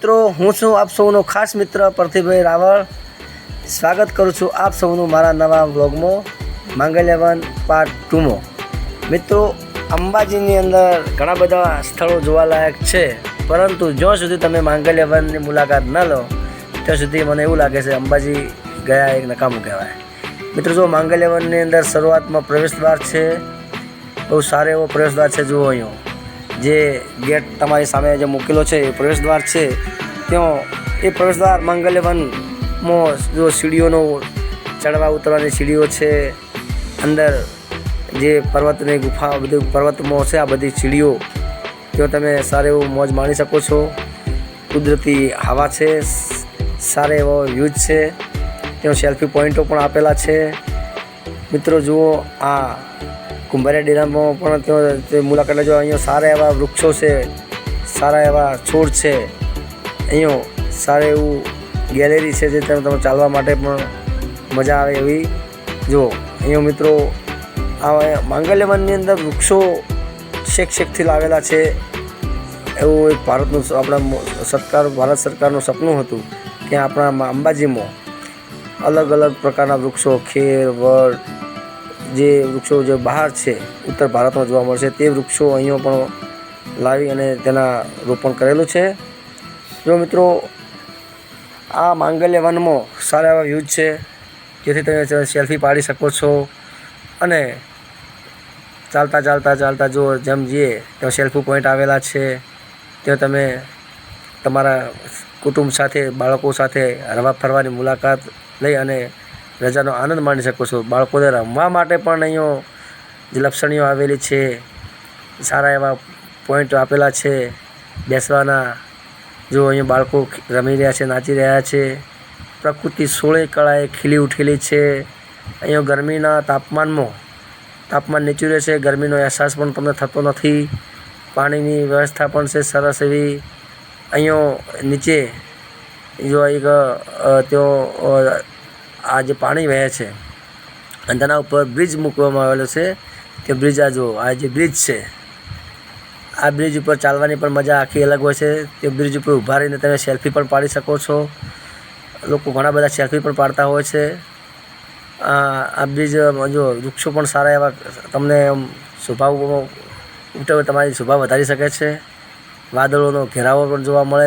મિત્રો, હું છું આપ સૌનો ખાસ મિત્ર પ્રતિભાઈ રાવળ. સ્વાગત કરું છું આપ સૌનું મારા નવા વ્લોગમાં, માંગલ્યવન પાર્ટ ટુમાં મિત્રો, અંબાજીની અંદર ઘણા બધા સ્થળો જોવાલાયક છે, પરંતુ જ્યાં સુધી તમે માંગલ્યવનની મુલાકાત ન લો, ત્યાં સુધી મને એવું લાગે છે અંબાજી ગયા એક નકામું કહેવાય. મિત્રો, જો માંગલ્યવનની અંદર શરૂઆતમાં પ્રવેશદ્વાર છે, બહુ સારો એવો પ્રવેશદ્વાર છે જુઓ અહીંયા. જે ગેટ તમારી સામે જે મૂકેલો છે, એ પ્રવેશદ્વાર છે ત્યાં એ પ્રવેશદ્વાર મંગલ્યવનમાં જો સીડીઓનો ચડવા ઉતરવાની સીડીઓ છે, અંદર જે પર્વતની ગુફા બધું પર્વતમાં છે, આ બધી સીડીઓ ત્યાં તમે સારું એવું મોજ માણી શકો છો. કુદરતી હવા છે, સારો એવો વ્યૂઝ છે ત્યાં સેલ્ફી પોઈન્ટો પણ આપેલા છે. મિત્રો, જુઓ આ કુંભારિયા ડેરામાં પણ ત્યાં તે મુલાકાત લેજો અહીંયા સારા એવા વૃક્ષો છે, સારા એવા છોડ છે, અહીંયા સારું એવું ગેલેરી છે જે તમે તમે ચાલવા માટે પણ મજા આવે એવી. જુઓ અહીંયા મિત્રો આ માંગલ્યવનની અંદર વૃક્ષો શેક શેકથી લાવેલા છે. એવું એક ભારતનું આપણા સરકાર, ભારત સરકારનું સપનું હતું કે આપણા અંબાજીમાં અલગ અલગ પ્રકારના વૃક્ષો, ખેર, વડ જે વૃક્ષો જે બહાર છે, ઉત્તર ભારતમાં જોવા મળશે, તે વૃક્ષો અહીંયા પણ લાવી અને તેના રોપણ કરેલું છે. જો મિત્રો, આ માંગલ્ય વનમાં સારા એવા વ્યૂઝ છે, જેથી તમે સેલ્ફી પાડી શકો છો અને ચાલતા ચાલતા ચાલતા જો જેમ જઈએ ત્યાં સેલ્ફી પોઈન્ટ આવેલા છે, ત્યાં તમે તમારા કુટુંબ સાથે, બાળકો સાથે હરવા ફરવાની મુલાકાત લઈ અને રજાનો આનંદ માણી શકો છો. બાળકોને રમવા માટે પણ અહીંયો લપસણીઓ આવેલી છે, સારા એવા પોઈન્ટ આપેલા છે. બેસવાના જો અહીંયા બાળકો રમી રહ્યા છે, નાચી રહ્યા છે. પ્રકૃતિ સોળે કળાએ ખીલી ઉઠેલી છે. અહીંયા ગરમીના તાપમાનમાં, તાપમાન નીચું રહે છે. ગરમીનો અહેસાસ પણ તમને થતો નથી. પાણીની વ્યવસ્થા પણ છે સરસ એવી. અહીંયા નીચે જો એક તેઓ આ જે પાણી વહે છે, અને તેના ઉપર બ્રિજ મૂકવામાં આવેલો છે તે બ્રિજ આ જુઓ, આ જે બ્રિજ છે, આ બ્રિજ ઉપર ચાલવાની પણ મજા આખી અલગ હોય છે. તે બ્રિજ ઉપર ઊભા રહીને તમે સેલ્ફી પણ પાડી શકો છો. લોકો ઘણા બધા સેલ્ફી પણ પાડતા હોય છે. આ બ્રિજ જો વૃક્ષો પણ સારા એવા તમને શોભા ઉઠાવે તમારી શોભા વધારી શકે છે. વાદળોનો ઘેરાવો પણ જોવા મળે.